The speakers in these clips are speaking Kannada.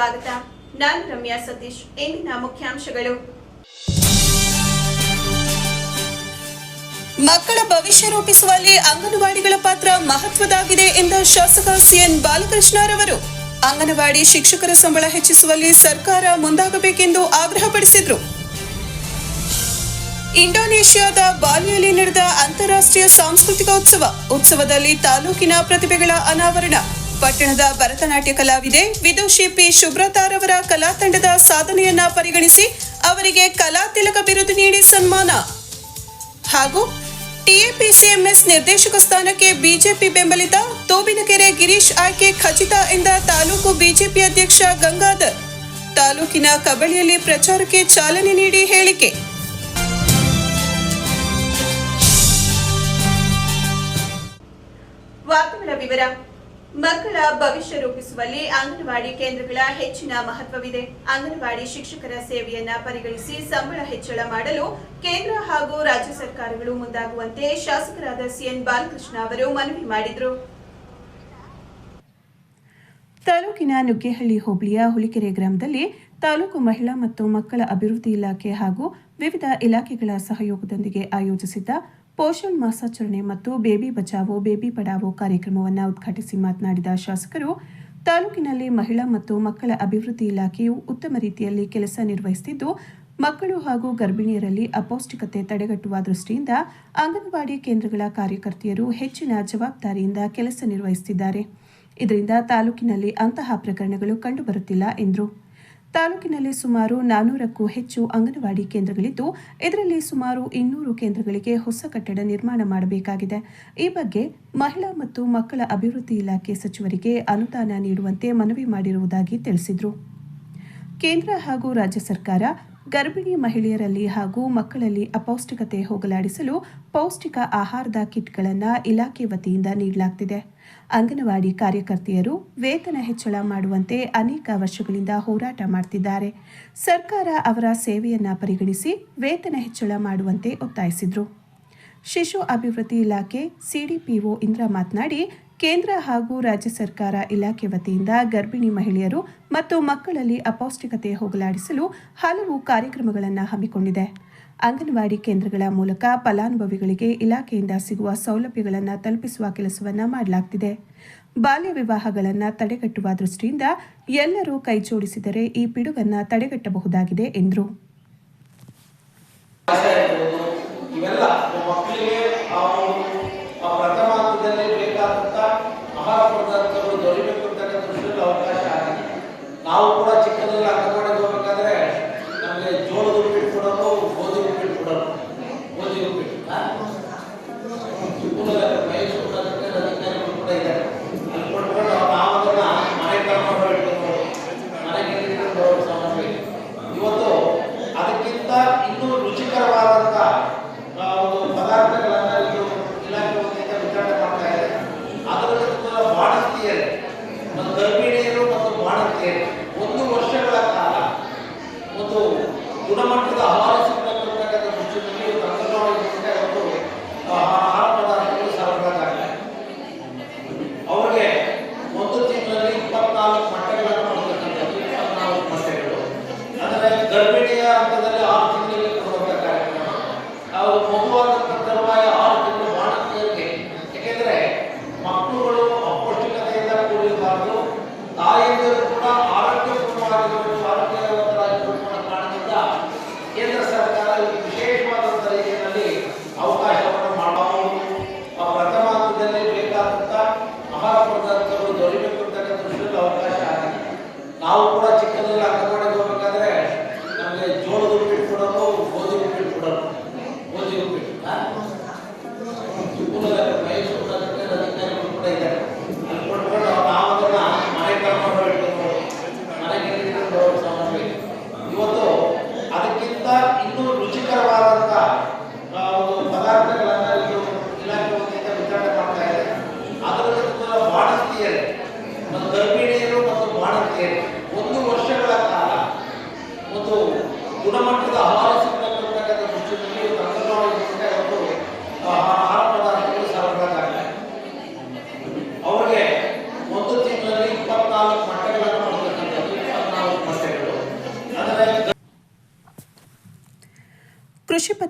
ಸ್ವಾಗತ. ನಾನು ರಮ್ಯಾ ಸತೀಶ್. ಇಂದಿನ ಮುಖ್ಯಾಂಶಗಳು. ಮಕ್ಕಳ ಭವಿಷ್ಯ ರೂಪಿಸುವಲ್ಲಿ ಅಂಗನವಾಡಿಗಳ ಪಾತ್ರ ಮಹತ್ವದಾಗಿದೆ ಎಂದ ಶಾಸಕ ಸಿಎನ್ ಬಾಲಕೃಷ್ಣರವರು ಅಂಗನವಾಡಿ ಶಿಕ್ಷಕರ ಸಂಬಳ ಹೆಚ್ಚಿಸುವಲ್ಲಿ ಸರ್ಕಾರ ಮುಂದಾಗಬೇಕೆಂದು ಆಗ್ರಹಪಡಿಸಿದರು ಇಂಡೋನೇಷ್ಯಾದ ಬಾಲಿಯಲ್ಲಿ ನಡೆದ ಅಂತಾರಾಷ್ಟ್ರೀಯ ಸಾಂಸ್ಕೃತಿಕ ಉತ್ಸವ, ಉತ್ಸವದಲ್ಲಿ ತಾಲೂಕಿನ ಪ್ರತಿಭೆಗಳ ಅನಾವರಣ. ಪಟ್ಟಣದ ಭರತನಾಟ್ಯ ಕಲಾವಿದೆ, ವಿದುಷಿ ಪಿ. ಶುಭ್ರತಾರವರ ಕಲಾ ತಂಡದ ಸಾಧನೆಯನ್ನ ಪರಿಗಣಿಸಿ ಅವರಿಗೆ ಕಲಾ ತಿಲಕ ಬಿರುದು ನೀಡಿ ಸನ್ಮಾನ. ಹಾಗೂ ಟಿಎಪಿಸಿಎಂಎಸ್ ನಿರ್ದೇಶಕ ಸ್ಥಾನಕ್ಕೆ ಬಿಜೆಪಿ ಬೆಂಬಲಿತ ತೋಬಿನಕೆರೆ ಗಿರೀಶ್ ಆಯ್ಕೆ ಖಚಿತ ಎಂದ ತಾಲೂಕು ಬಿಜೆಪಿ ಅಧ್ಯಕ್ಷ ಗಂಗಾಧರ್. ತಾಲೂಕಿನ ಕಬಳಿಯಲ್ಲಿ ಪ್ರಚಾರಕ್ಕೆ ಚಾಲನೆ ನೀಡಿ ಹೇಳಿಕೆ. ವಾರ್ತೆಗಳ ವಿವರ ಮಕ್ಕಳ ಭವಿಷ್ಯ ರೂಪಿಸುವಲ್ಲಿ ಅಂಗನವಾಡಿ ಕೇಂದ್ರಗಳ ಹೆಚ್ಚಿನ ಮಹತ್ವವಿದೆ. ಅಂಗನವಾಡಿ ಶಿಕ್ಷಕರ ಸೇವೆಯನ್ನ ಪರಿಗಣಿಸಿ ಸಂಬಳ ಹೆಚ್ಚಳ ಮಾಡಲು ಕೇಂದ್ರ ಹಾಗೂ ರಾಜ್ಯ ಸರ್ಕಾರಗಳು ಮುಂದಾಗುವಂತೆ ಶಾಸಕರಾದ ಸಿಎನ್ ಬಾಲಕೃಷ್ಣ ಅವರು ಮನವಿ ಮಾಡಿದರು. ತಾಲೂಕಿನ ನುಗ್ಗೇಹಳ್ಳಿ ಹೋಬಳಿಯ ಹುಲಿಕೆರೆ ಗ್ರಾಮದಲ್ಲಿ ತಾಲೂಕು ಮಹಿಳಾ ಮತ್ತು ಮಕ್ಕಳ ಅಭಿವೃದ್ಧಿ ಇಲಾಖೆ ಹಾಗೂ ವಿವಿಧ ಇಲಾಖೆಗಳ ಸಹಯೋಗದೊಂದಿಗೆ ಆಯೋಜಿಸಿದ್ದ ಪೋಷಣ್ ಮಾಸಾಚರಣೆ ಮತ್ತು ಬೇಬಿ ಬಚಾವೋ, ಬೇಬಿ ಪಡಾವೋ ಕಾರ್ಯಕ್ರಮವನ್ನು ಉದ್ಘಾಟಿಸಿ ಮಾತನಾಡಿದ ಶಾಸಕರು, ತಾಲೂಕಿನಲ್ಲಿ ಮಹಿಳಾ ಮತ್ತು ಮಕ್ಕಳ ಅಭಿವೃದ್ಧಿ ಇಲಾಖೆಯು ಉತ್ತಮ ರೀತಿಯಲ್ಲಿ ಕೆಲಸ ನಿರ್ವಹಿಸುತ್ತಿದ್ದು ಮಕ್ಕಳು ಹಾಗೂ ಗರ್ಭಿಣಿಯರಲ್ಲಿ ಅಪೌಷ್ಟಿಕತೆ ತಡೆಗಟ್ಟುವ ದೃಷ್ಟಿಯಿಂದ ಅಂಗನವಾಡಿ ಕೇಂದ್ರಗಳ ಕಾರ್ಯಕರ್ತೆಯರು ಹೆಚ್ಚಿನ ಜವಾಬ್ದಾರಿಯಿಂದ ಕೆಲಸ ನಿರ್ವಹಿಸುತ್ತಿದ್ದಾರೆ ಇದರಿಂದ ತಾಲೂಕಿನಲ್ಲಿ ಅಂತಹ ಪ್ರಕರಣಗಳು ಕಂಡುಬರುತ್ತಿಲ್ಲ ಎಂದರು. ತಾಲೂಕಿನಲ್ಲಿ ಸುಮಾರು ನಾನೂರಕ್ಕೂ ಹೆಚ್ಚು ಅಂಗನವಾಡಿ ಕೇಂದ್ರಗಳಿದ್ದು, ಇದರಲ್ಲಿ ಸುಮಾರು ಇನ್ನೂರು ಕೇಂದ್ರಗಳಿಗೆ ಹೊಸ ಕಟ್ಟಡ ನಿರ್ಮಾಣ ಮಾಡಬೇಕಾಗಿದೆ. ಈ ಬಗ್ಗೆ ಮಹಿಳಾ ಮತ್ತು ಮಕ್ಕಳ ಅಭಿವೃದ್ಧಿ ಇಲಾಖೆ ಸಚಿವರಿಗೆ ಅನುದಾನ ನೀಡುವಂತೆ ಮನವಿ ಮಾಡಿರುವುದಾಗಿ ತಿಳಿಸಿದರು. ಕೇಂದ್ರ ಹಾಗೂ ರಾಜ್ಯ ಸರ್ಕಾರ ಗರ್ಭಿಣಿ ಮಹಿಳೆಯರಲ್ಲಿ ಹಾಗೂ ಮಕ್ಕಳಲ್ಲಿ ಅಪೌಷ್ಟಿಕತೆ ಹೋಗಲಾಡಿಸಲು ಪೌಷ್ಟಿಕ ಆಹಾರದ ಕಿಟ್ಗಳನ್ನು ಇಲಾಖೆ ವತಿಯಿಂದ ನೀಡಲಾಗ್ತಿದೆ. ಅಂಗನವಾಡಿ ಕಾರ್ಯಕರ್ತೆಯರು ವೇತನ ಹೆಚ್ಚಳ ಮಾಡುವಂತೆ ಅನೇಕ ವರ್ಷಗಳಿಂದ ಹೋರಾಟ ಮಾಡುತ್ತಿದ್ದಾರೆ ಸರ್ಕಾರ ಅವರ ಸೇವೆಯನ್ನು ಪರಿಗಣಿಸಿ ವೇತನ ಹೆಚ್ಚಳ ಮಾಡುವಂತೆ ಒತ್ತಾಯಿಸಿದರು. ಶಿಶು ಅಭಿವೃದ್ಧಿ ಇಲಾಖೆ ಸಿಡಿಪಿಒ ಇಂದ್ರ ಮಾತನಾಡಿ ಕೇಂದ್ರ ಹಾಗೂ ರಾಜ್ಯ ಸರ್ಕಾರ ಇಲಾಖೆ ವತಿಯಿಂದ ಗರ್ಭಿಣಿ ಮಹಿಳೆಯರು ಮತ್ತು ಮಕ್ಕಳಲ್ಲಿ ಅಪೌಷ್ಟಿಕತೆ ಹೋಗಲಾಡಿಸಲು ಹಲವು ಕಾರ್ಯಕ್ರಮಗಳನ್ನು ಹಮ್ಮಿಕೊಂಡಿದೆ. ಅಂಗನವಾಡಿ ಕೇಂದ್ರಗಳ ಮೂಲಕ ಫಲಾನುಭವಿಗಳಿಗೆ ಇಲಾಖೆಯಿಂದ ಸಿಗುವ ಸೌಲಭ್ಯಗಳನ್ನು ತಲುಪಿಸುವ ಕೆಲಸವನ್ನು ಮಾಡಲಾಗುತ್ತಿದೆ ಬಾಲ್ಯ ವಿವಾಹಗಳನ್ನು ತಡೆಗಟ್ಟುವ ದೃಷ್ಟಿಯಿಂದ ಎಲ್ಲರೂ ಕೈಜೋಡಿಸಿದರೆ ಈ ಪಿಡುಗನ್ನು ತಡೆಗಟ್ಟಬಹುದಾಗಿದೆ ಎಂದರು. ಇವೆಲ್ಲ ಮಕ್ಕಳಿಗೆ ಪ್ರಥಮ ಹಂತದಲ್ಲಿ ನಾವು ಕೂಡ ಚಿಕ್ಕದಲ್ಲಿ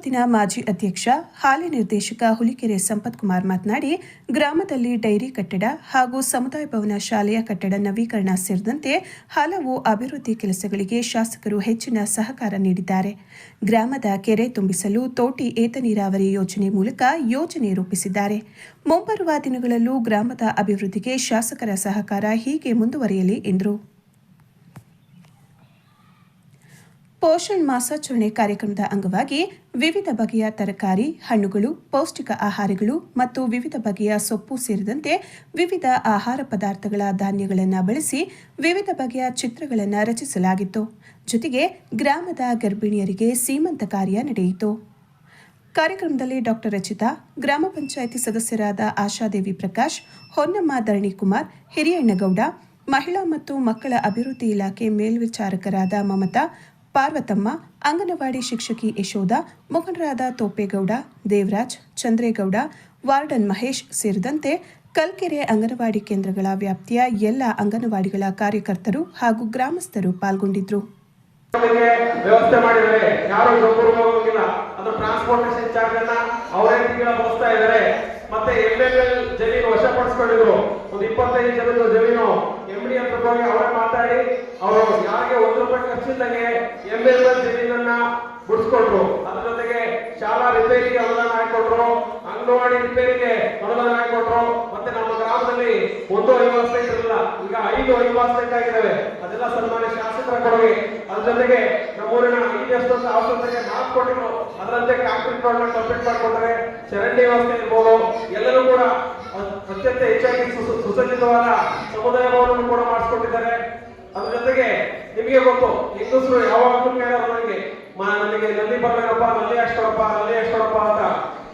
ಪರಿಷತ್ತಿನ ಮಾಜಿ ಅಧ್ಯಕ್ಷ, ಹಾಲಿ ನಿರ್ದೇಶಕ ಹುಲಿಕೆರೆ ಸಂಪತ್ ಕುಮಾರ್ ಮಾತನಾಡಿ, ಗ್ರಾಮದಲ್ಲಿ ಡೈರಿ ಕಟ್ಟಡ ಹಾಗೂ ಸಮುದಾಯ ಭವನ ಶಾಲೆಯ ಕಟ್ಟಡ ನವೀಕರಣ ಸೇರಿದಂತೆ ಹಲವು ಅಭಿವೃದ್ಧಿ ಕೆಲಸಗಳಿಗೆ ಶಾಸಕರು ಹೆಚ್ಚಿನ ಸಹಕಾರ ನೀಡಿದ್ದಾರೆ. ಗ್ರಾಮದ ಕೆರೆ ತುಂಬಿಸಲು ತೋಟಿ ಏತ ನೀರಾವರಿ ಯೋಜನೆ ಮೂಲಕ ಯೋಜನೆ ರೂಪಿಸಿದ್ದಾರೆ. ಮುಂಬರುವ ದಿನಗಳಲ್ಲೂ ಗ್ರಾಮದ ಅಭಿವೃದ್ಧಿಗೆ ಶಾಸಕರ ಸಹಕಾರ ಹೀಗೆ ಮುಂದುವರಿಯಲಿ ಎಂದರು. ಪೋಷಣ್ ಮಾಸಾಚರಣೆ ಕಾರ್ಯಕ್ರಮದ ಅಂಗವಾಗಿ ವಿವಿಧ ಬಗೆಯ ತರಕಾರಿ, ಹಣ್ಣುಗಳು, ಪೌಷ್ಟಿಕ ಆಹಾರಗಳು ಮತ್ತು ವಿವಿಧ ಬಗೆಯ ಸೊಪ್ಪು ಸೇರಿದಂತೆ ವಿವಿಧ ಆಹಾರ ಪದಾರ್ಥಗಳ ಧಾನ್ಯಗಳನ್ನು ಬಳಸಿ ವಿವಿಧ ಬಗೆಯ ಚಿತ್ರಗಳನ್ನು ರಚಿಸಲಾಗಿತ್ತು. ಜೊತೆಗೆ ಗ್ರಾಮದ ಗರ್ಭಿಣಿಯರಿಗೆ ಸೀಮಂತ ಕಾರ್ಯ ನಡೆಯಿತು. ಕಾರ್ಯಕ್ರಮದಲ್ಲಿ ಡಾಕ್ಟರ್ ರಚಿತಾ, ಗ್ರಾಮ ಪಂಚಾಯಿತಿ ಸದಸ್ಯರಾದ ಆಶಾದೇವಿ ಪ್ರಕಾಶ್, ಹೊನ್ನಮ್ಮ ಧರಣಿಕುಮಾರ್, ಹಿರಿಯಣ್ಣಗೌಡ, ಮಹಿಳಾ ಮತ್ತು ಮಕ್ಕಳ ಅಭಿವೃದ್ಧಿ ಇಲಾಖೆ ಮೇಲ್ವಿಚಾರಕರಾದ ಮಮತಾ ಪಾರ್ವತಮ್ಮ, ಅಂಗನವಾಡಿ ಶಿಕ್ಷಕಿ ಯಶೋಧ ಮುಖಂಡರಾದ ತೋಪೇಗೌಡ, ದೇವರಾಜ್, ಚಂದ್ರೇಗೌಡ, ವಾರ್ಡನ್ ಮಹೇಶ್ ಸೇರಿದಂತೆ ಕಲ್ಕೆರೆ ಅಂಗನವಾಡಿ ಕೇಂದ್ರಗಳ ವ್ಯಾಪ್ತಿಯ ಎಲ್ಲ ಅಂಗನವಾಡಿಗಳ ಕಾರ್ಯಕರ್ತರು ಹಾಗೂ ಗ್ರಾಮಸ್ಥರು ಪಾಲ್ಗೊಂಡಿದ್ದರು ವ್ಯವಸ್ಥೆ ಮಾಡಿದರೆ ಯಾರು ಒಬ್ಬರು ಹೋಗೋಗಿಲ್ಲ. ಅದು ಟ್ರಾನ್ಸ್ಪೋರ್ಟೇಷನ್ ಚಾರ್ಜ್ ಅನ್ನ ಅವರೇ ತಿಂಗಳ ಬಳಸ್ತಾ ಇದ್ದಾರೆ. ಮತ್ತೆ ಎಂ ಎಲ್ ಜಮೀನು ವಶಪಡಿಸ್ಕೊಂಡಿದ್ರು. ಒಂದು ಇಪ್ಪತ್ತೈದು ಜನದ ಜಮೀನು ಎಂ ಅಂತ ಹೋಗಿ ಅವರೇ ಮಾತಾಡಿ, ಅವರು ಯಾರಿಗೆ ಒಂದು ರೂಪಾಯಿ ಖರ್ಚಿಲ್ಲದೆ ಎಂ ಎಲ್ ಜಮೀನನ್ನ ಬಿಡಿಸ್ಕೊಟ್ರು ಅದ್ರ ಜೊತೆಗೆ ಶಾಲಾ ರಿಪೇರಿಗೆ ಅನುದಾನ ಹಾಕೊಟ್ರು ಅಂಗನವಾಡಿ ರಿಪೇರಿಗೆ ಅನುದಾನ ಹಾಕೊಟ್ರು ಮತ್ತೆ ನಮ್ಮ ಗ್ರಾಮದಲ್ಲಿ ಒಂದು ಐವತ್ತು ಇರಲಿಲ್ಲ. ಈಗ ಐದು ಐವತ್ತು ಆಗಿದ್ದಾವೆ ಅದೆಲ್ಲ ಸನ್ಮಾನ್ಯ ಶಾಸಕರ ಕೊಡುಗೆ. ಅದ್ರ ಜೊತೆಗೆ ನಮ್ಮೂರಿನ ಐದು ಆಸ್ಪತ್ರೆಗೆ ನಾಲ್ಕು ಕೊಟ್ಟಿದ್ರು. ಅದರಂತೆ ಕಾಂಕ್ರೀಟ್ ಕಂಪ್ಲೀಟ್ ಮಾಡ್ಕೊಟ್ರೆ ಚರಂಡಿ ವ್ಯವಸ್ಥೆ ಇರ್ಬೋದು. ಎಲ್ಲರೂ ಕೂಡ ಅತ್ಯಂತ ಹೆಚ್ಚಾಗಿ ಸುಸಜ್ಜಿತವಾದ ಸಮುದಾಯ ಭವನವನ್ನು ಕೂಡ ಮಾಡಿಸ್ಕೊಟ್ಟಿದ್ದಾರೆ. ಅದ್ರ ಜೊತೆಗೆ ನಿಮಗೆ ಗೊತ್ತು ಹೆಂಗಸರು ಯಾವಾಗಲೂ ಕೇಳೋರು ನನಗೆ ನನಗೆ ನಲ್ಲಿ ಬರ್ಬೇಕಪ್ಪ ನಲ್ಲಿ ಅಷ್ಟರಪ್ಪ ನಲ್ಲಿ ಅಷ್ಟರಪ್ಪ ಅಂತ.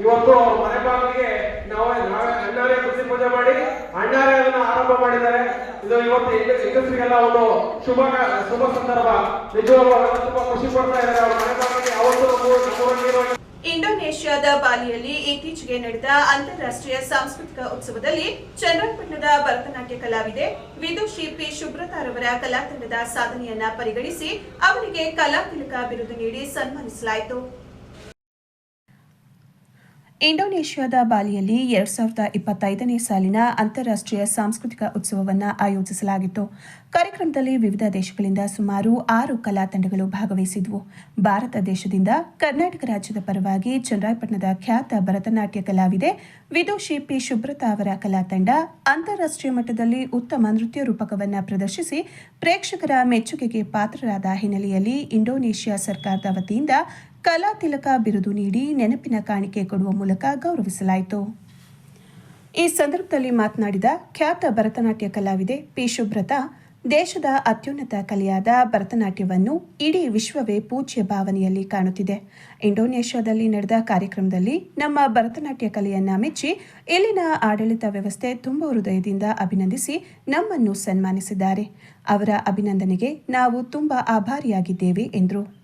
ಇವತ್ತು ಮನೆ ಬಾಗಿಲಿಗೆ ನಾವೇ ನಾವೇ ಅಣ್ಣಾರೇ ತುಳಸಿ ಪೂಜೆ ಮಾಡಿ, ಅಣ್ಣಾರೇ ಅದನ್ನ ಆರಂಭ ಮಾಡಿದ್ದಾರೆ. ಇದು ಇವತ್ತು ಹೆಂಗ- ಹೆಂಗಸರಿಗೆಲ್ಲ ಒಂದು ಶುಭ ಶುಭ ಸಂದರ್ಭ. ಅವರೆಲ್ಲ ತುಂಬಾ ಖುಷಿ ಪಡ್ತಾ ಇದ್ದಾರೆ ಅವ್ರ ಮನೆ ಇಂಡೋನೇಷ್ಯಾದ ಬಾಲಿಯಲ್ಲಿ ಇತ್ತೀಚೆಗೆ ನಡೆದ ಅಂತಾರಾಷ್ಟ್ರೀಯ ಸಾಂಸ್ಕೃತಿಕ ಉತ್ಸವದಲ್ಲಿ ಚನ್ನಪಟ್ಟಣದ ಭರತನಾಟ್ಯ ಕಲಾವಿದೆ ವಿದುಷಿ ಪಿ ಶುಭ್ರತಾರವರ ಕಲಾತಂಡದ ಸಾಧನೆಯನ್ನ ಪರಿಗಣಿಸಿ ಅವರಿಗೆ ಕಲಾ ತಿಲಕ ಬಿರುದು ನೀಡಿ ಸನ್ಮಾನಿಸಲಾಯಿತು. ಇಂಡೋನೇಷ್ಯಾದ ಬಾಲಿಯಲ್ಲಿ ಎರಡ್ ಸಾವಿರದ ಇಪ್ಪತ್ತೈದನೇ ಸಾಲಿನ ಅಂತಾರಾಷ್ಟ್ರೀಯ ಸಾಂಸ್ಕೃತಿಕ ಉತ್ಸವವನ್ನು ಆಯೋಜಿಸಲಾಗಿತ್ತು. ಕಾರ್ಯಕ್ರಮದಲ್ಲಿ ವಿವಿಧ ದೇಶಗಳಿಂದ ಸುಮಾರು ಆರು ಕಲಾ ತಂಡಗಳು ಭಾಗವಹಿಸಿದ್ವು. ಭಾರತ ದೇಶದಿಂದ ಕರ್ನಾಟಕ ರಾಜ್ಯದ ಪರವಾಗಿ ಚನ್ನರಾಯಪಟ್ಟಣದ ಖ್ಯಾತ ಭರತನಾಟ್ಯ ಕಲಾವಿದೆ ವಿದುಷಿ ಪಿ ಶುಭ್ರತಾ ಅವರ ಕಲಾ ತಂಡ ಅಂತಾರಾಷ್ಟ್ರೀಯ ಮಟ್ಟದಲ್ಲಿ ಉತ್ತಮ ನೃತ್ಯ ರೂಪಕವನ್ನು ಪ್ರದರ್ಶಿಸಿ ಪ್ರೇಕ್ಷಕರ ಮೆಚ್ಚುಗೆಗೆ ಪಾತ್ರರಾದ ಹಿನ್ನೆಲೆಯಲ್ಲಿ ಇಂಡೋನೇಷ್ಯಾ ಸರ್ಕಾರದ ವತಿಯಿಂದ ಕಲಾ ತಿಲಕ ಬಿರುದು ನೀಡಿ ನೆನಪಿನ ಕಾಣಿಕೆ ಕೊಡುವ ಮೂಲಕ ಗೌರವಿಸಲಾಯಿತು. ಈ ಸಂದರ್ಭದಲ್ಲಿ ಮಾತನಾಡಿದ ಖ್ಯಾತ ಭರತನಾಟ್ಯ ಕಲಾವಿದೆ ಪಿ ಶುಭ್ರತಾ ದೇಶದ ಅತ್ಯುನ್ನತ ಕಲೆಯಾದ ಭರತನಾಟ್ಯವನ್ನು ಇಡೀ ವಿಶ್ವವೇ ಪೂಜ್ಯ ಭಾವನೆಯಲ್ಲಿ ಕಾಣುತ್ತಿದೆ. ಇಂಡೋನೇಷ್ಯಾದಲ್ಲಿ ನಡೆದ ಕಾರ್ಯಕ್ರಮದಲ್ಲಿ ನಮ್ಮ ಭರತನಾಟ್ಯ ಕಲೆಯನ್ನ ಮೆಚ್ಚಿ ಇಲ್ಲಿನ ಆಡಳಿತ ವ್ಯವಸ್ಥೆ ತುಂಬ ಹೃದಯದಿಂದ ಅಭಿನಂದಿಸಿ ನಮ್ಮನ್ನು ಸನ್ಮಾನಿಸಿದ್ದಾರೆ. ಅವರ ಅಭಿನಂದನೆಗೆ ನಾವು ತುಂಬ ಆಭಾರಿಯಾಗಿದ್ದೇವೆ ಎಂದರು.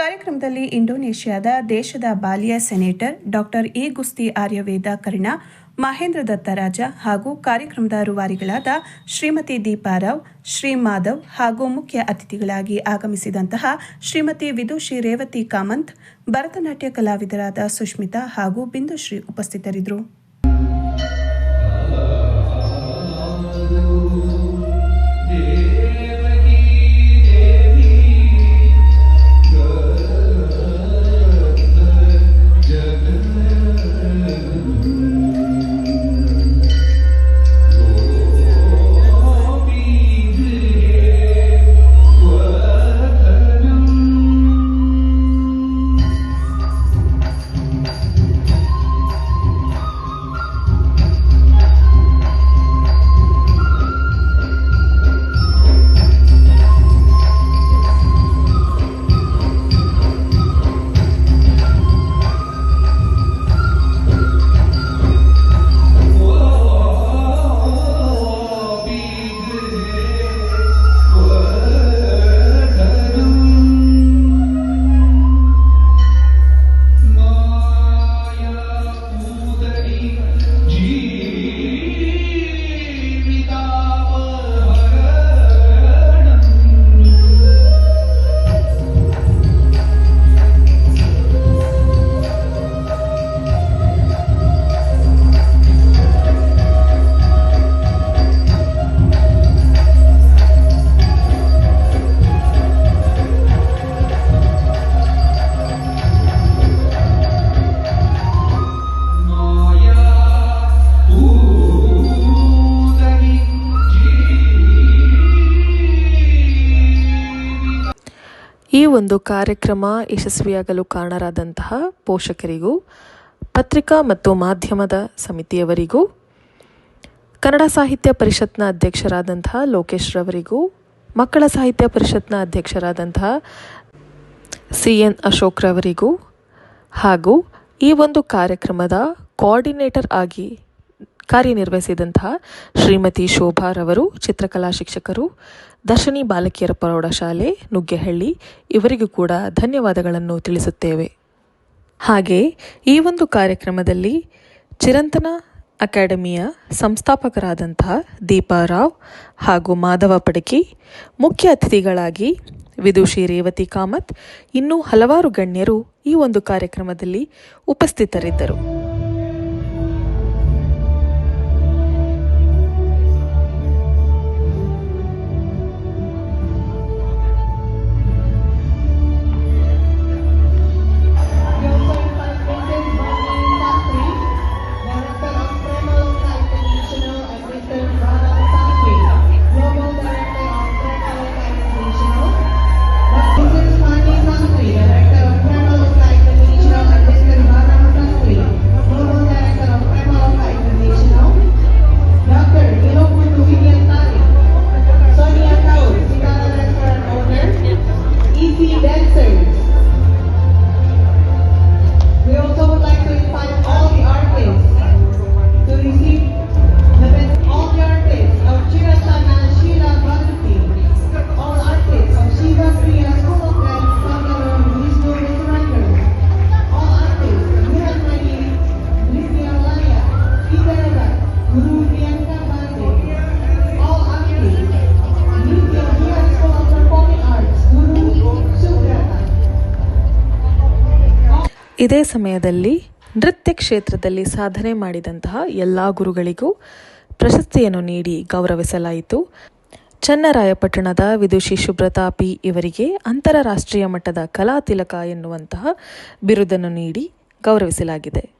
ಕಾರ್ಯಕ್ರಮದಲ್ಲಿ ಇಂಡೋನೇಷ್ಯಾದ ದೇಶದ ಬಾಲಿಯ senator doctor A Gusti Aryaweda Karna, Mahendra Dattaraja ಹಾಗೂ ಕಾರ್ಯಕ್ರಮದ ರುವಾರಿಗಳಾದ ಶ್ರೀಮತಿ ದೀಪಾರಾವ್ ಶ್ರೀ ಮಾಧವ್ ಹಾಗೂ ಮುಖ್ಯ ಅತಿಥಿಗಳಾಗಿ ಆಗಮಿಸಿದಂತಹ ಶ್ರೀಮತಿ ವಿದುಷಿ ರೇವತಿ ಕಾಮಂತ್, ಭರತನಾಟ್ಯ ಕಲಾವಿದರಾದ ಸುಷ್ಮಿತಾ ಹಾಗೂ ಬಿಂದುಶ್ರೀ ಉಪಸ್ಥಿತರಿದ್ದರು. ಒಂದು ಕಾರ್ಯಕ್ರಮ ಯಶಸ್ವಿಯಾಗಲು ಕಾರಣರಾದಂತಹ ಪೋಷಕರಿಗೂ, ಪತ್ರಿಕಾ ಮತ್ತು ಮಾಧ್ಯಮದ ಸಮಿತಿಯವರಿಗೂ, ಕನ್ನಡ ಸಾಹಿತ್ಯ ಪರಿಷತ್ನ ಅಧ್ಯಕ್ಷರಾದಂತಹ ಲೋಕೇಶ್ ರವರಿಗೂ, ಮಕ್ಕಳ ಸಾಹಿತ್ಯ ಪರಿಷತ್ನ ಅಧ್ಯಕ್ಷರಾದಂತಹ ಸಿ ಎನ್ ಅಶೋಕ್ ರವರಿಗೂ ಹಾಗೂ ಈ ಒಂದು ಕಾರ್ಯಕ್ರಮದ ಕೋಆರ್ಡಿನೇಟರ್ ಆಗಿ ಕಾರ್ಯನಿರ್ವಹಿಸಿದಂತಹ ಶ್ರೀಮತಿ ಶೋಭಾರವರು ಚಿತ್ರಕಲಾ ಶಿಕ್ಷಕರು ದರ್ಶಿನಿ ಬಾಲಕಿಯರ ಪ್ರೌಢಶಾಲೆ ನುಗ್ಗೆಹಳ್ಳಿ. ಇವರಿಗೂ ಕೂಡ ಧನ್ಯವಾದಗಳನ್ನು ತಿಳಿಸುತ್ತೇವೆ. ಹಾಗೆ ಈ ಒಂದು ಕಾರ್ಯಕ್ರಮದಲ್ಲಿ ಚಿರಂತನ ಅಕಾಡೆಮಿಯ ಸಂಸ್ಥಾಪಕರಾದಂತಹ ದೀಪಾರಾವ್ ಹಾಗೂ ಮಾಧವ ಪಡಕಿ, ಮುಖ್ಯ ಅತಿಥಿಗಳಾಗಿ ವಿದುಷಿ ರೇವತಿ ಕಾಮತ್, ಇನ್ನೂ ಹಲವಾರು ಗಣ್ಯರು ಈ ಒಂದು ಕಾರ್ಯಕ್ರಮದಲ್ಲಿ ಉಪಸ್ಥಿತರಿದ್ದರು. ಇದೇ ಸಮಯದಲ್ಲಿ ನೃತ್ಯ ಕ್ಷೇತ್ರದಲ್ಲಿ ಸಾಧನೆ ಮಾಡಿದಂತಹ ಎಲ್ಲ ಗುರುಗಳಿಗೂ ಪ್ರಶಸ್ತಿಯನ್ನು ನೀಡಿ ಗೌರವಿಸಲಾಯಿತು. ಚನ್ನರಾಯಪಟ್ಟಣದ ವಿದುಷಿ ಶುಭ್ರತಾಪಿ ಇವರಿಗೆ ಅಂತಾರಾಷ್ಟ್ರೀಯ ಮಟ್ಟದ ಕಲಾ ತಿಲಕ ಎನ್ನುವಂತಹ ಬಿರುದನ್ನು ನೀಡಿ ಗೌರವಿಸಲಾಗಿದೆ.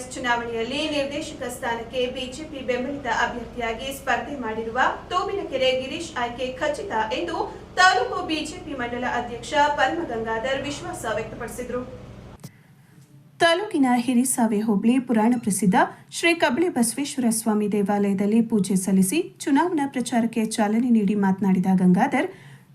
ಟಿಎಪಿಸಿಎಂಎಸ್ ಚುನಾವಣೆಯಲ್ಲಿ ನಿರ್ದೇಶಕ ಸ್ಥಾನಕ್ಕೆ ಬಿಜೆಪಿ ಬೆಂಬಲಿತ ಅಭ್ಯರ್ಥಿಯಾಗಿ ಸ್ಪರ್ಧೆ ಮಾಡಿರುವ ತೋಬಿನಕೆರೆ ಗಿರೀಶ್ ಆಯ್ಕೆ ಖಚಿತ ಎಂದು ತಾಲೂಕು ಬಿಜೆಪಿ ಮಂಡಲ ಅಧ್ಯಕ್ಷ ಪರಮಗಂಗಾಧರ್ ವಿಶ್ವಾಸ ವ್ಯಕ್ತಪಡಿಸಿದರು. ತಾಲೂಕಿನ ಹಿರಿಸಾವೆ ಹೋಬಳಿ ಪುರಾಣ ಪ್ರಸಿದ್ಧ ಶ್ರೀ ಕಬಳಿ ಬಸವೇಶ್ವರ ಸ್ವಾಮಿ ದೇವಾಲಯದಲ್ಲಿ ಪೂಜೆ ಸಲ್ಲಿಸಿ ಚುನಾವಣಾ ಪ್ರಚಾರಕ್ಕೆ ಚಾಲನೆ ನೀಡಿ ಮಾತನಾಡಿದ ಗಂಗಾಧರ್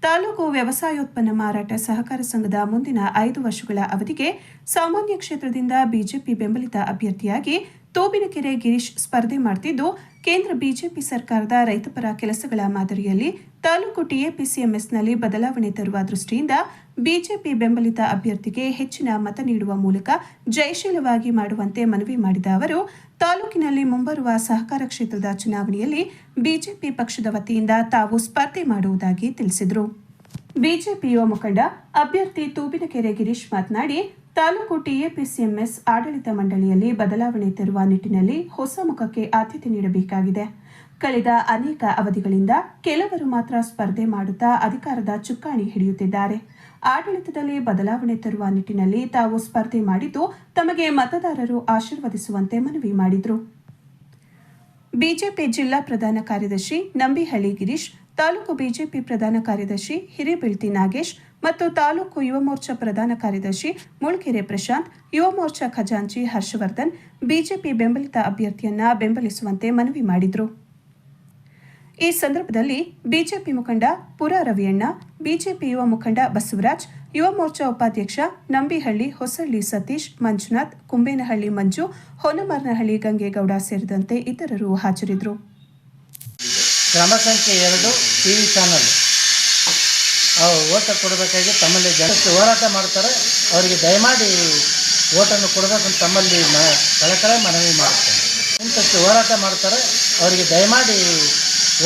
ತಾಲೂಕು ವ್ಯವಸಾಯೋತ್ಪನ್ನ ಮಾರಾಟ ಸಹಕಾರ ಸಂಘದ ಮುಂದಿನ ಐದು ವರ್ಷಗಳ ಅವಧಿಗೆ ಸಾಮಾನ್ಯ ಕ್ಷೇತ್ರದಿಂದ ಬಿಜೆಪಿ ಬೆಂಬಲಿತ ಅಭ್ಯರ್ಥಿಯಾಗಿ ತೋಬಿನಕೆರೆ ಗಿರೀಶ್ ಸ್ಪರ್ಧೆ ಮಾಡ್ತಿದ್ದು ಕೇಂದ್ರ ಬಿಜೆಪಿ ಸರ್ಕಾರದ ರೈತಪರ ಕೆಲಸಗಳ ಮಾದರಿಯಲ್ಲಿ ತಾಲೂಕು ಟಿಎಪಿಸಿಎಂಎಸ್ನಲ್ಲಿ ಬದಲಾವಣೆ ತರುವ ದೃಷ್ಟಿಯಿಂದ ಬಿಜೆಪಿ ಬೆಂಬಲಿತ ಅಭ್ಯರ್ಥಿಗೆ ಹೆಚ್ಚಿನ ಮತ ನೀಡುವ ಮೂಲಕ ಜಯಶೀಲವಾಗಿ ಮಾಡುವಂತೆ ಮನವಿ ಮಾಡಿದ ಅವರು, ತಾಲೂಕಿನಲ್ಲಿ ಮುಂಬರುವ ಸಹಕಾರ ಕ್ಷೇತ್ರದ ಚುನಾವಣೆಯಲ್ಲಿ ಬಿಜೆಪಿ ಪಕ್ಷದ ವತಿಯಿಂದ ತಾವು ಸ್ಪರ್ಧೆ ಮಾಡುವುದಾಗಿ ತಿಳಿಸಿದರು. ಬಿಜೆಪಿ ಯುವ ಮುಖಂಡ ಅಭ್ಯರ್ಥಿ ತೂಬಿನಕೆರೆ ಗಿರೀಶ್ ಮಾತನಾಡಿ ತಾಲೂಕು ಟಿಎಪಿಸಿಎಂಎಸ್ ಆಡಳಿತ ಮಂಡಳಿಯಲ್ಲಿ ಬದಲಾವಣೆ ತರುವ ನಿಟ್ಟಿನಲ್ಲಿ ಹೊಸ ಮುಖಕ್ಕೆ ಆದ್ಯತೆ ನೀಡಬೇಕಾಗಿದೆ. ಕಳೆದ ಅನೇಕ ಅವಧಿಗಳಿಂದ ಕೆಲವರು ಮಾತ್ರ ಸ್ಪರ್ಧೆ ಮಾಡುತ್ತಾ ಅಧಿಕಾರದ ಚುಕ್ಕಾಣಿ ಹಿಡಿಯುತ್ತಿದ್ದಾರೆ. ಆಡಳಿತದಲ್ಲಿ ಬದಲಾವಣೆ ತರುವ ನಿಟ್ಟಿನಲ್ಲಿ ತಾವು ಸ್ಪರ್ಧೆ ಮಾಡಿದ್ದು ತಮಗೆ ಮತದಾರರು ಆಶೀರ್ವದಿಸುವಂತೆ ಮನವಿ ಮಾಡಿದರು. ಬಿಜೆಪಿ ಜಿಲ್ಲಾ ಪ್ರಧಾನ ಕಾರ್ಯದರ್ಶಿ ನಂಬಿಹಳ್ಳಿ ಗಿರೀಶ್ ತಾಲೂಕು ಬಿಜೆಪಿ ಪ್ರಧಾನ ಕಾರ್ಯದರ್ಶಿ ಹಿರೇಬೆಳ್ತಿ ನಾಗೇಶ್ ಮತ್ತು ತಾಲೂಕು ಯುವ ಮೋರ್ಚಾ ಪ್ರಧಾನ ಕಾರ್ಯದರ್ಶಿ ಮುಳ್ಕೆರೆ ಪ್ರಶಾಂತ್, ಯುವ ಮೋರ್ಚಾ ಖಜಾಂಚಿ ಹರ್ಷವರ್ಧನ್, ಬಿಜೆಪಿ ಬೆಂಬಲಿತ ಅಭ್ಯರ್ಥಿಯನ್ನ ಬೆಂಬಲಿಸುವಂತೆ ಮನವಿ ಮಾಡಿದರು. ಈ ಸಂದರ್ಭದಲ್ಲಿ ಬಿಜೆಪಿ ಮುಖಂಡ ಪುರ ರವಿಯಣ್ಣ, ಬಿಜೆಪಿ ಯುವ ಮುಖಂಡ ಬಸವರಾಜ್, ಯುವ ಮೋರ್ಚಾ ಉಪಾಧ್ಯಕ್ಷ ನಂಬಿಹಳ್ಳಿ ಹೊಸಳ್ಳಿ ಸತೀಶ್, ಮಂಜುನಾಥ್ ಕುಂಬೇನಹಳ್ಳಿ ಮಂಜು ಹೊನ್ನಮರ್ನಹಳ್ಳಿ ಗಂಗೇಗೌಡ ಸೇರಿದಂತೆ ಇತರರು ಹಾಜರಿದ್ದರು ಕ್ರಮ ಸಂಖ್ಯೆ ಎರಡು ಟಿ ವಿ ಚಾನಲ್. ಅವ್ರು ಓಟ ಕೊಡಬೇಕಾಗಿ ತಮ್ಮಲ್ಲಿ ಜನಕ್ಕೆ ಹೋರಾಟ ಮಾಡ್ತಾರೆ. ಅವರಿಗೆ ದಯಮಾಡಿ ಓಟನ್ನು ಕೊಡಬೇಕಂತ ತಮ್ಮಲ್ಲಿ ಮ ಕಳಕಳೆ ಮನವಿ ಮಾಡುತ್ತೇನೆ ಇಂಥಷ್ಟು ಹೋರಾಟ ಮಾಡ್ತಾರೆ. ಅವರಿಗೆ ದಯಮಾಡಿ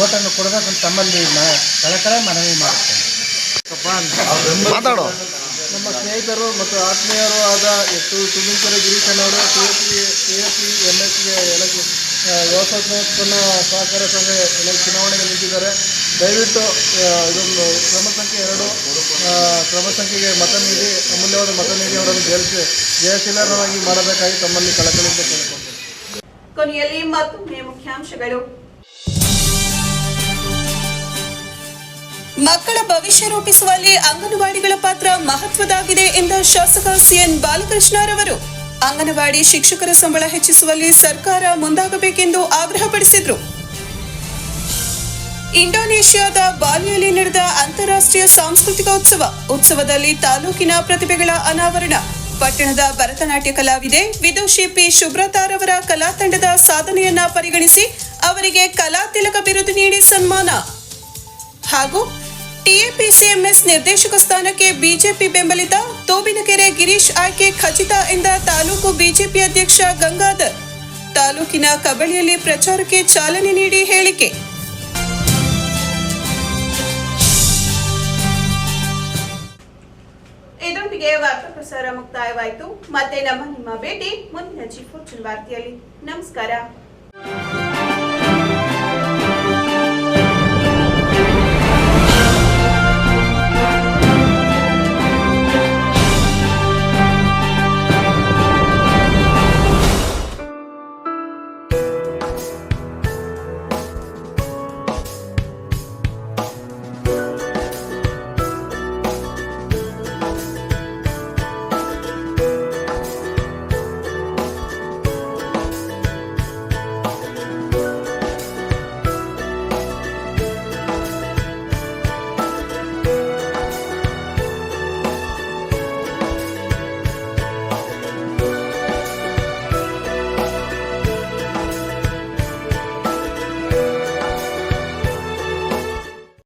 ಓಟನ್ನು ಕೊಡಬೇಕಂತ ತಮ್ಮಲ್ಲಿ ಮ ಕಳಕಳೆ ಮನವಿ ಮಾಡುತ್ತೇನೆ ಮಾತಾಡು. ನಮ್ಮ ಸ್ನೇಹಿತರು ಮತ್ತು ಆತ್ಮೀಯರು ಆದ ಎತ್ತು Tumikere ಗಿರೀಶನವರು T A P T A P M ಎಸ್ಗೆ ಎಲೆಕ್ಷನ್ ವ್ಯವಸ್ಥಾಪನ ಸಹಕಾರ ಸಂಘ ಎಲೆ ಚುನಾವಣೆಗೆ ನಿಂತಿದ್ದಾರೆ. ದಯವಿಟ್ಟು ಇದೊಂದು ಕ್ರಮ ಸಂಖ್ಯೆ ಎರಡು ಕ್ರಮ ಸಂಖ್ಯೆಗೆ ಮತ ನೀಡಿ ಅಮೂಲ್ಯವಾದ ಮತ ನೀಡಿ ಅವರನ್ನು ಗೆಲ್ಲಿಸಿ ಜಯಶೀಲರಾಗಿ ಮಾಡಬೇಕಾಗಿ ತಮ್ಮಲ್ಲಿ ಕಳಕಳಿಯಿಂದ ಕೇಳಿಕೊಂಡೆ ಕೊನೆಯಲ್ಲಿ ಮತ್ತೊಮ್ಮೆ ಮುಖ್ಯಾಂಶಗಳು. ಮಕ್ಕಳ ಭವಿಷ್ಯ ರೂಪಿಸುವಲ್ಲಿ ಅಂಗನವಾಡಿಗಳ ಪಾತ್ರ ಮಹತ್ವದಾಗಿದೆ ಎಂದ ಶಾಸಕ ಸಿಎನ್ ಬಾಲಕೃಷ್ಣರವರು. ಅಂಗನವಾಡಿ ಶಿಕ್ಷಕರ ಸಂಬಳ ಹೆಚ್ಚಿಸುವಲ್ಲಿ ಸರ್ಕಾರ ಮುಂದಾಗಬೇಕೆಂದು ಆಗ್ರಹಪಡಿಸಿದರು ಇಂಡೋನೇಷ್ಯಾದ ಬಾಲಿಯಲ್ಲಿ ನಡೆದ ಅಂತಾರಾಷ್ಟ್ರೀಯ ಸಾಂಸ್ಕೃತಿಕ ಉತ್ಸವ, ಉತ್ಸವದಲ್ಲಿ ತಾಲೂಕಿನ ಪ್ರತಿಭೆಗಳ ಅನಾವರಣ. ಪಟ್ಟಣದ ಭರತನಾಟ್ಯ ಕಲಾವಿದೆ ವಿದುಷಿ ಪಿ. ಶುಭ್ರತಾರವರ ಕಲಾ ತಂಡದ ಸಾಧನೆಯನ್ನ ಪರಿಗಣಿಸಿ ಅವರಿಗೆ ಕಲಾ ತಿಲಕ ಬಿರುದು ನೀಡಿ ಸನ್ಮಾನ. ಹಾಗೂ ಟಿಎಪಿಸಿಎಂಎಸ್ ನಿರ್ದೇಶಕ ಸ್ಥಾನಕ್ಕೆ ಬಿಜೆಪಿ ಬೆಂಬಲಿತ ತೋಬಿನಕೆರೆ ಗಿರೀಶ್ ಆಯ್ಕೆ ಖಚಿತ ಎಂದ ತಾಲೂಕು ಬಿಜೆಪಿ ಅಧ್ಯಕ್ಷ ಗಂಗಾಧರ್. ತಾಲೂಕಿನ ಕಬಳಿಯಲ್ಲಿ ಪ್ರಚಾರಕ್ಕೆ ಚಾಲನೆ ನೀಡಿ ಹೇಳಿಕೆ. ಇದೊಂದಿಗೆ ವಾರ್ತಾ ಪ್ರಸಾರ ಮುಕ್ತಾಯವಾಯಿತು. ಮತ್ತೆ ನಮ್ಮ ನಿಮ್ಮ ಭೇಟಿ ಮುಂದಿನ ಜಿ ಫೋರ್ಚುನ್ ವಾರ್ತೆಯಲ್ಲಿ ನಮಸ್ಕಾರ.